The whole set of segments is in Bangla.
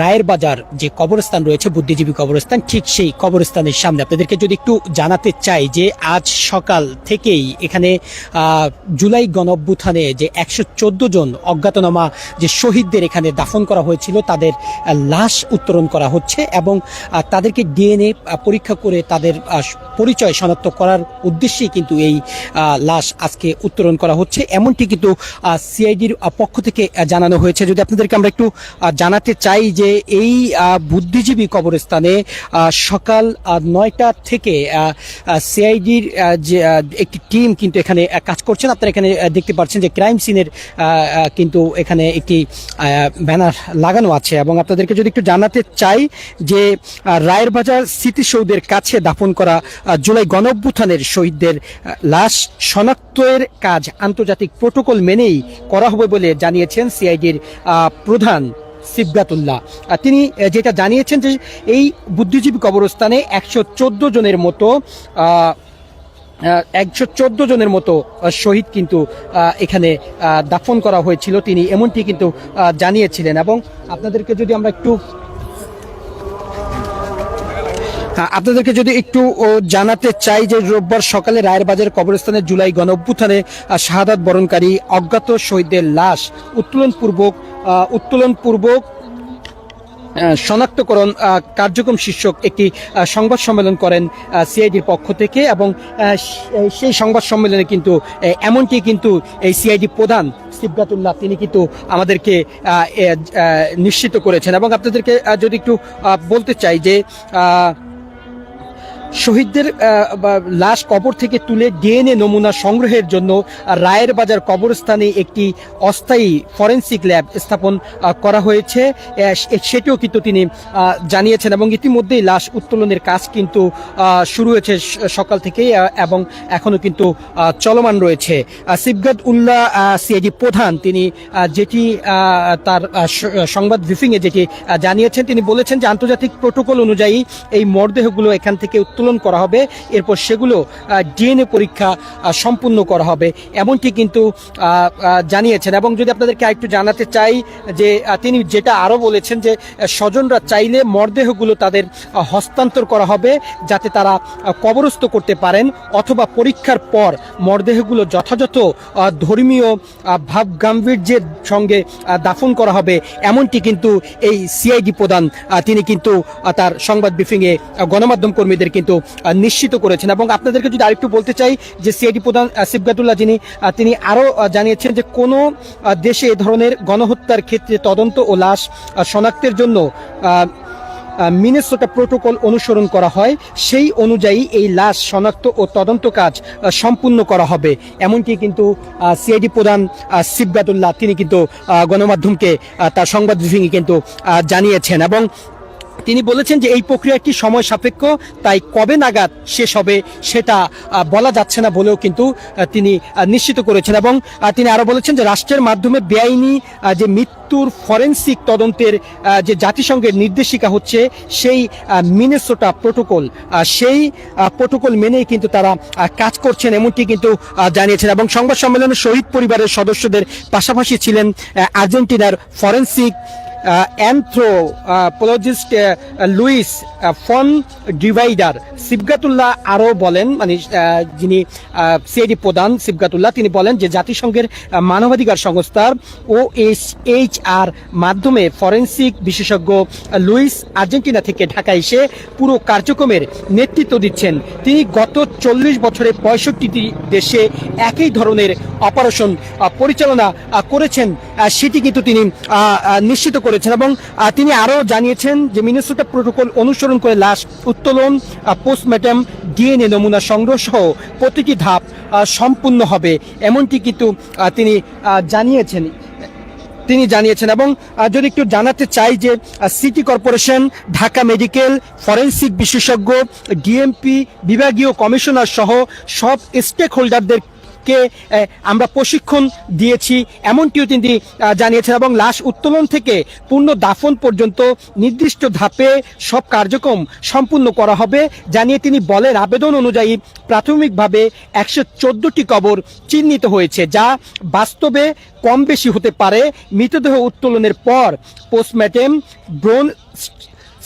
রায়ের বাজার যে কবরস্থান রয়েছে, বুদ্ধিজীবী কবরস্থান, ঠিক সেই কবরস্থানের সামনে। আপনাদেরকে যদি একটু জানাতে চাই যে আজ সকাল থেকেই এখানে জুলাই গণঅভ্যুত্থানে যে একশো চোদ্দ জন অজ্ঞাতনামা যে শহীদদের এখানে দাফন করা হয়েছিল, তাদের লাশ উত্তোলন করা হচ্ছে এবং তাদেরকে ডিএনএ পরীক্ষা করে তাদের পরিচয় শনাক্ত করার উদ্দেশ্যেই কিন্তু এই লাশ আজকে উত্তোলন করা হচ্ছে। এমনটি কিন্তু সিআইডির পক্ষ থেকে জানানো হয়েছে। যদি আপনাদেরকে আমরা একটু জানাতে চাই যে এই বুদ্ধিজীবী কবরস্থানে সকাল নয়টা থেকে সিআইডির যে একটি টিম কিন্তু এখানে কাজ করছেন। আপনারা এখানে দেখতে পাচ্ছেন যে ক্রাইম সিনের কিন্তু এখানে একটি ব্যানার লাগানো আছে। এবং আপনাদেরকে যদি একটু জানাতে চাই যে রায়ের বাজার স্মৃতিসৌধের কাছে দাফন করা জুলাই গণঅভ্যুত্থানের শহীদদের লাশ শনাক্তের কাজ আন্তর্জাতিক প্রোটোকল মেনেই করা হবে বলে জানিয়েছেন সিআইডির প্রধান। সিবগাতুল্লাহ তিনি যেটা জানিয়েছেন যে এই বুদ্ধিজীবী কবরস্থানে একশো চোদ্দ জনের মতো একশো চোদ্দ জনের মতো শহীদ কিন্তু এখানে দাফন করা হয়েছিল। তিনি এমনটি কিন্তু জানিয়েছিলেন। এবং আপনাদেরকে যদি আমরা একটু হ্যাঁ, আপনাদেরকে যদি একটু জানাতে চাই যে রোববার সকালে রায়ের বাজার কবরস্থানে জুলাই গণ অভ্যুত্থানে শাহাদাত বরণকারী অজ্ঞাত শহীদদের লাশ উত্তোলন পূর্বক উত্তোলন পূর্বক আহ, শনাক্তকরণ কার্যক্রম শীর্ষক একটি সংবাদ সম্মেলন করেন সিআইডির পক্ষ থেকে এবং সেই সংবাদ সম্মেলনে কিন্তু এমনটি কিন্তু এই সিআইডি প্রধান সিবগাতুল্লাহ তিনি কিন্তু আমাদেরকে নিশ্চিত করেছেন। এবং আপনাদেরকে যদি একটু বলতে চাই যে শহীদদের লাশ কবর থেকে তুলে ডিএনএ নমুনা সংগ্রহের জন্য রায়ের বাজার কবরস্থানে একটি অস্থায়ী ফরেন্সিক ল্যাব স্থাপন করা হয়েছে। সেটিও কিন্তু তিনি জানিয়েছেন এবং ইতিমধ্যেই লাশ উত্তোলনের কাজ কিন্তু শুরু হয়েছে সকাল থেকেই এবং এখনও কিন্তু চলমান রয়েছে। সিবগাদ উল্লাহ সিআইডি প্রধান তিনি যেটি তার সংবাদ ব্রিফিংয়ে যেটি জানিয়েছেন, তিনি বলেছেন যে আন্তর্জাতিক প্রোটোকল অনুযায়ী এই মরদেহগুলো এখান থেকে উত্তোলন করা হবে। এরপর সেগুলো ডিএনএ পরীক্ষা সম্পূর্ণ করা হবে। এমনটি কিন্তু জানিয়েছেন। এবং যদি আপনাদেরকে একটু জানাতে চাই যে তিনি যেটা আরও বলেছেন যে স্বজনরা চাইলে মরদেহগুলো তাদের হস্তান্তর করা হবে যাতে তারা কবরস্থ করতে পারেন অথবা পরীক্ষার পর মরদেহগুলো যথাযথ ধর্মীয় ভাব গাম্ভীর্যের সঙ্গে দাফন করা হবে। এমনটি কিন্তু এই সিআইডি প্রধান আহ, তিনি কিন্তু তার সংবাদ ব্রিফিংয়ে গণমাধ্যম কর্মীদের কিন্তু আহ, নিশ্চিত করেছেন। এবং আপনাদেরকে যদি আরেকটু বলতে চাই যে সিআইডি প্রধান সিবগাতুল্লাহ যিনি তিনি আরও জানিয়েছেন যে কোনো দেশে এ ধরনের গণহত্যার ক্ষেত্রে তদন্ত ও লাশ শনাক্তের জন্য মিনেসোটা প্রোটোকল অনুসরণ করা হয়। সেই অনুযায়ী এই লাশ শনাক্ত ও তদন্ত কাজ সম্পূর্ণ করা হবে। এমনকি কিন্তু সিআইডি প্রধান সিবগাতুল্লাহ তিনি কিন্তু গণমাধ্যমকে তার সংবাদ ব্রিফিংয়ে কিন্তু জানিয়েছেন। এবং তিনি বলেছেন যে এই প্রক্রিয়াটি সময় সাপেক্ষ, তাই কবে নাগাদ শেষ হবে সেটা বলা যাচ্ছে না বলেও কিন্তু তিনি নিশ্চিত করেছেন। এবং তিনি আরও বলেছেন যে রাষ্ট্রের মাধ্যমে বেআইনি যে মৃত্যুর ফরেন্সিক তদন্তের যে জাতিসংঘের নির্দেশিকা হচ্ছে, সেই মিনেসোটা প্রোটোকল সেই প্রোটোকল মেনেই কিন্তু তারা কাজ করছেন এমনটি কিন্তু জানিয়েছেন। এবং সংবাদ সম্মেলনে শহীদ পরিবারের সদস্যদের পাশাপাশি ছিলেন আর্জেন্টিনার forensic anthropologist Luis Fondebrider Sibgatullah আরও বলেন মানে যিনি সিআইডি প্রধান সিবগাতুল্লাহ, তিনি বলেন যে জাতিসংঘের মানবাধিকার সংস্থার ও এইচ আর মাধ্যমে ফরেন্সিক বিশেষজ্ঞ লুইস আর্জেন্টিনা থেকে ঢাকা এসে পুরো কার্যক্রমের নেতৃত্ব দিচ্ছেন। তিনি গত চল্লিশ বছরে পঁয়ষট্টিটি দেশে একই ধরনের অপারেশন পরিচালনা করেছেন। সেটি কিন্তু তিনি নিশ্চিত করেছেন এবং তিনি আরও জানিয়েছেন যে মিনেসোটা প্রোটোকল অনুসরণ করে লাশ উত্তোলন পোস্টমর্টম, ডিএনএ নমুনা সংগ্রহ সহ প্রতিটি ধাপ সম্পূর্ণ হবে এমনটি কিন্তু তিনি জানিয়েছেন। তিনি জানিয়েছেন এবং যদি একটু জানাতে চাই যে city corporation, Dhaka medical, forensic বিশেষজ্ঞ, ডিএমপি, বিভাগীয় কমিশনার সহ সব স্টেক হোল্ডারদের আহ, আমরা প্রশিক্ষণ দিয়েছি এমনটিও তিনি জানিয়েছেন এবং লাশ উত্তোলন থেকে পূর্ণ দাফন পর্যন্ত নির্দিষ্ট ধাপে সব কার্যক্রম সম্পূর্ণ করা হবে। জানিয়ে তিনি বলেন আবেদন অনুযায়ী প্রাথমিকভাবে একশো চোদ্দটি কবর চিহ্নিত হয়েছে যা বাস্তবে কম বেশি হতে পারে। মৃতদেহ উত্তোলনের পর পোস্টমর্টেম ব্রোন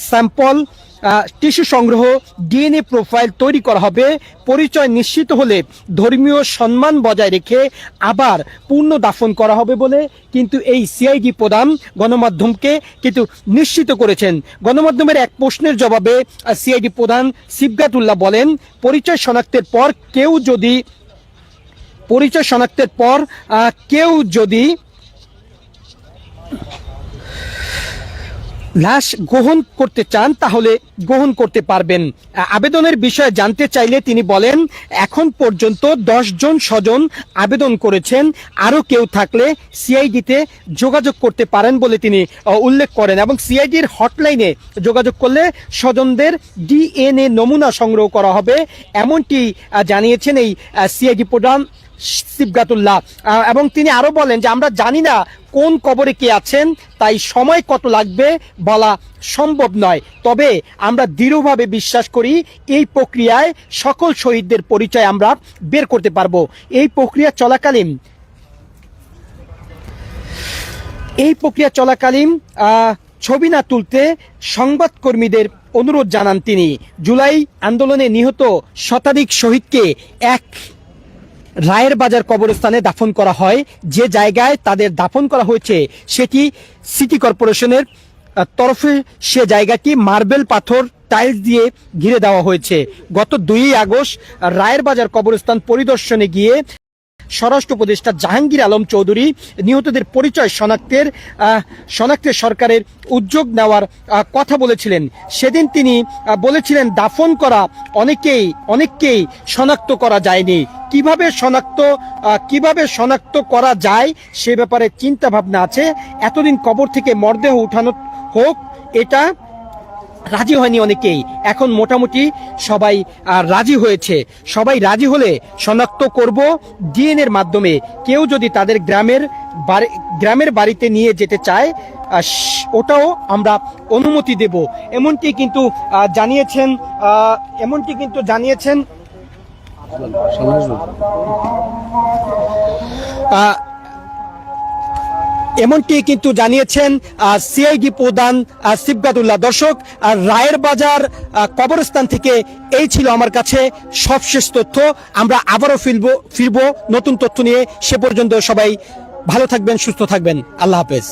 স্যাম্পল টিস্যু সংগ্রহ, ডিএনএ প্রোফাইল তৈরি করা হবে। পরিচয় নিশ্চিত হলে ধর্মীয় সম্মান বজায় রেখে আবার পূর্ণ দাফন করা হবে বলে কিন্তু এই সিআইডি প্রধান গণমাধ্যমকে কিন্তু নিশ্চিত করেছেন। গণমাধ্যমের এক প্রশ্নের জবাবে সিআইডি প্রধান সিবগাতুল্লাহ বলেন, পরিচয় শনাক্তের পর কেউ যদি পরিচয় শনাক্তের পর কেউ যদি লাশ গ্রহণ করতে চান, তাহলে গ্রহণ করতে পারবেন। আবেদনের বিষয়ে জানতে চাইলে তিনি বলেন, এখন পর্যন্ত জন স্বজন আবেদন করেছেন, আরও কেউ থাকলে সিআইডিতে যোগাযোগ করতে পারেন বলে তিনি উল্লেখ করেন এবং সিআইডির হটলাইনে যোগাযোগ করলে স্বজনদের ডিএনএ নমুনা সংগ্রহ করা হবে। এমনটি জানিয়েছেন এই সিআইডি প্রধান সিবগাতুল্লাহ। এবং তিনি আরও বলেন যে, আমরা জানি না কোন কবরে কে আছেন, তাই সময় কত লাগবে বলা সম্ভব নয়। তবে আমরা দৃঢ়ভাবে বিশ্বাস করি, এই প্রক্রিয়ায় সকল শহীদদের পরিচয় আমরা বের করতে পারব। এই প্রক্রিয়া চলাকালীন, এই প্রক্রিয়া চলাকালীন ছবি না তুলতে সংবাদকর্মীদের অনুরোধ জানান তিনি। জুলাই আন্দোলনে নিহত শতাধিক শহীদকে এক রায়ের বাজার কবরস্থানে দাফন করা হয়। যে জায়গায় তাদের দাফন করা হয়েছে, সেটি সিটি কর্পোরেশনের তরফে সে জায়গাটি মার্বেল পাথর, টাইলস দিয়ে ঘিরে দেওয়া হয়েছে। গত দুই আগস্ট রায়ের বাজার কবরস্থান পরিদর্শনে গিয়ে স্বরাষ্ট্র উপদেষ্টা জাহাঙ্গীর আলম চৌধুরী নিহতদের পরিচয় শনাক্তের আহ, শনাক্তে সরকারের উদ্যোগ নেওয়ার কথা বলেছিলেন। সেদিন তিনি বলেছিলেন দাফন করা অনেকেই অনেককেই শনাক্ত করা যায়নি। কীভাবে শনাক্ত কীভাবে শনাক্ত করা যায় সে ব্যাপারে চিন্তা ভাবনা আছে। এতদিন কবর থেকে মরদেহ উঠানো হোক এটা রাজি হয়নি অনেকেই। এখন মোটামুটি সবাই রাজি হয়েছে। সবাই রাজি হলে শনাক্ত করব ডিএনএর মাধ্যমে। কেউ যদি তাদের গ্রামের বাড়ি, গ্রামের বাড়িতে নিয়ে যেতে চায় ওটাও আমরা অনুমতি দেব। এমনটি কিন্তু জানিয়েছেন এমনটি কিন্তু জানিয়েছেন এমনটি কিন্তু জানিয়েছেন সিআইডি প্রধান সিবগাদুল্লাহ দর্শক আর রায়ের বাজার কবরস্থান থেকে এই ছিল আমার কাছে সবশেষ তথ্য। আমরা আবারও ফিরবো ফিরবো নতুন তথ্য নিয়ে। সে পর্যন্ত সবাই ভালো থাকবেন, সুস্থ থাকবেন। আল্লাহ হাফেজ।